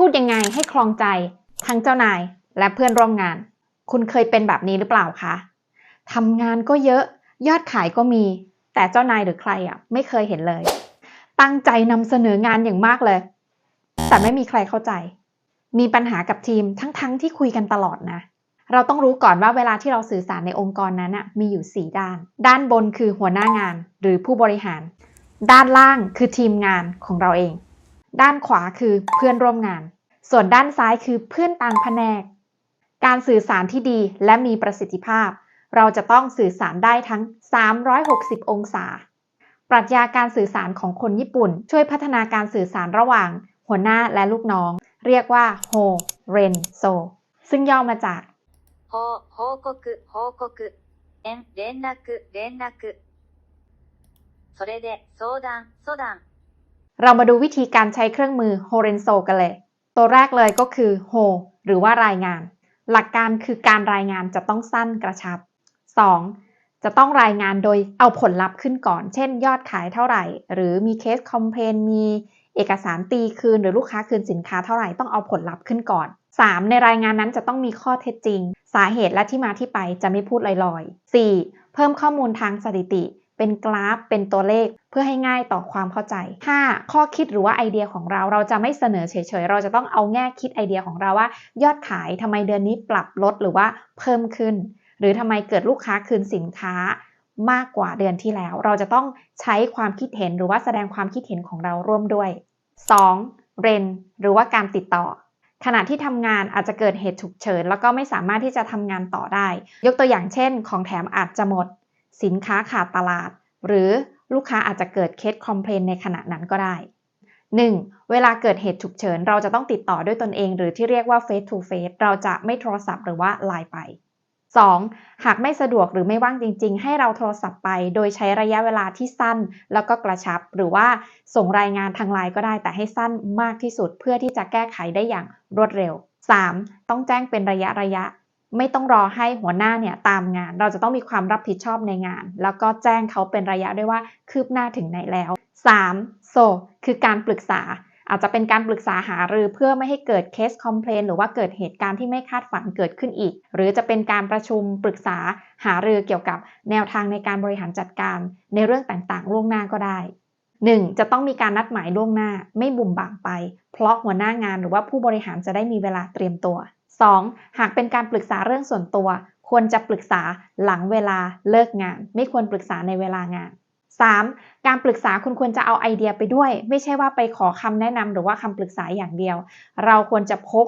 พูดยังไงให้คลองใจ ทั้งเจ้านายและเพื่อนร่วมงาน คุณเคยเป็นแบบนี้หรือเปล่าคะทำงานก็เยอะ ยอดขายก็มี แต่เจ้านายหรือใครอะไม่เคยเห็นเลย ตั้งใจนำเสนองานอย่างมากเลย แต่ไม่มีใครเข้าใจ มีปัญหากับทีมทั้งๆทที่คุยกันตลอดนะ เราต้องรู้ก่อนว่าเวลาที่เราสื่อสารในองค์กรนั้นนะมีอยู่ 4 ด้าน ด้านบนคือหัวหน้างานหรือผู้บริหาร ด้านล่างคือทีมงานของเราเอง ด้านขวาคือเพื่อนร่วมงาน ส่วนด้านซ้ายคือเพื่อนต่างแผนก การสื่อสารที่ดีและมีประสิทธิภาพ เราจะต้องสื่อสารได้ทั้ง 360 องศา ปรัชญาการสื่อสารของคนญี่ปุ่น ช่วยพัฒนาการสื่อสารระหว่าง หัวหน้าและลูกน้อง เรียกว่าโฮเรนโซซึ่งย่อมาจาก 報報告報告連連絡連絡それで相談相談 เรามาดูวิธีการใช้เครื่องมือ h o r e n z o กันเลย ตัวแรกเลยก็คือ Ho หรือว่ารายงาน หลักการคือการรายงานจะต้องสั้นกระชับ 2. จะต้องรายงานโดยเอาผลลัพธ์ขึ้นก่อน เช่น ยอดขายเท่าไหร่ หรือมีเคสคอมเพนมีเอกสารตีคืนหรือลูกค้าคืนสินค้าเท่าไหร่ต้องเอาผลลัพธ์ขึ้นก่อน 3. ในรายงานนั้นจะต้องมีข้อเท็จจริง สาเหตุและที่มาที่ไปจะไม่พูดลอยๆ 4. เพิ่มข้อมูลทางสถิติ เป็นกราฟ เป็นตัวเลข เพื่อให้ง่ายต่อความเข้าใจ 5. ข้อคิดหรือว่าไอเดียของเรา เราจะไม่เสนอเฉยๆ เราจะต้องเอาแง่คิดไอเดียของเราว่า ยอดขายทำไมเดือนนี้ปรับลดหรือว่าเพิ่มขึ้น หรือทำไมเกิดลูกค้าคืนสินค้ามากกว่าเดือนที่แล้ว เราจะต้องใช้ความคิดเห็นหรือว่าแสดงความคิดเห็นของเราร่วมด้วย 2. เรนหรือว่าการติดต่อขณะที่ทำงานอาจจะเกิดเหตุฉุกเฉิน แล้วก็ไม่สามารถที่จะทำงานต่อได้ ยกตัวอย่างเช่น ของแถมอาจจะหมด สินค้าขาดตลาด หรือลูกค้าอาจจะเกิดเคสคอมเพลนในขณะนั้นก็ได้ 1. เวลาเกิดเหตุฉุกเฉิน เราจะต้องติดต่อด้วยตนเอง หรือที่เรียกว่า face to face เราจะไม่โทรศัพท์หรือว่าไลน์ไป 2. หากไม่สะดวกหรือไม่ว่างจริง ๆ ให้เราโทรศัพท์ไป โดยใช้ระยะเวลาที่สั้น แล้วก็กระชับ หรือว่าส่งรายงานทางไลน์ก็ได้ แต่ให้สั้นมากที่สุดเพื่อที่จะแก้ไขได้อย่างรวดเร็ว 3. ต้องแจ้งเป็นระยะระยะ ไม่ต้องรอให้หัวหน้าเนี่ยตามงาน เราจะต้องมีความรับผิดชอบในงาน แล้วก็แจ้งเขาเป็นระยะด้วยว่าคืบหน้าถึงไหนแล้ว 3. โซคือการปรึกษา อาจจะเป็นการปรึกษาหารือเพื่อไม่ให้เกิดเคสคอมเพลนหรือว่าเกิดเหตุการณ์ที่ไม่คาดฝันเกิดขึ้นอีก หรือจะเป็นการประชุมปรึกษาหารือเกี่ยวกับแนวทางในการบริหารจัดการ ในเรื่องต่างๆล่วงหน้าก็ได้ 1. จะต้องมีการนัดหมายล่วงหน้า ไม่บุ่มบ่ามไป เพราะหัวหน้างานหรือว่าผู้บริหารจะได้มีเวลาเตรียมตัว 2. หากเป็นการปรึกษาเรื่องส่วนตัว ควรจะปรึกษาหลังเวลาเลิกงาน ไม่ควรปรึกษาในเวลางาน 3. การปรึกษาคุณควรจะเอาไอเดียไปด้วย ไม่ใช่ว่าไปขอคำแนะนำหรือว่าคำปรึกษาอย่างเดียว เราควรจะพก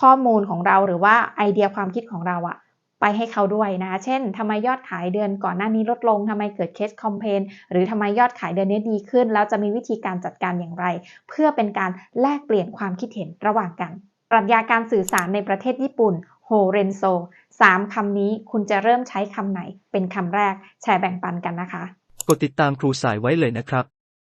ข้อมูลของเราหรือว่าไอเดียความคิดของเราอะไปให้เขาด้วยนะคะ เช่นทำไมยอดขายเดือนก่อนหน้านี้ลดลงทำไมเกิดเคสคอมเพนหรือทำไมยอดขายเดือนนี้ดีขึ้น แล้วจะมีวิธีการจัดการอย่างไร เพื่อเป็นการแลกเปลี่ยนความคิดเห็นระหว่างกัน ปรัชญาการสื่อสารในประเทศญี่ปุ่น โฮเรนโซสามคำนี้คุณจะเริ่มใช้คำไหน เป็นคำแรก แชร์แบ่งปันกันนะคะ กดติดตามครูสายไว้เลยนะครับ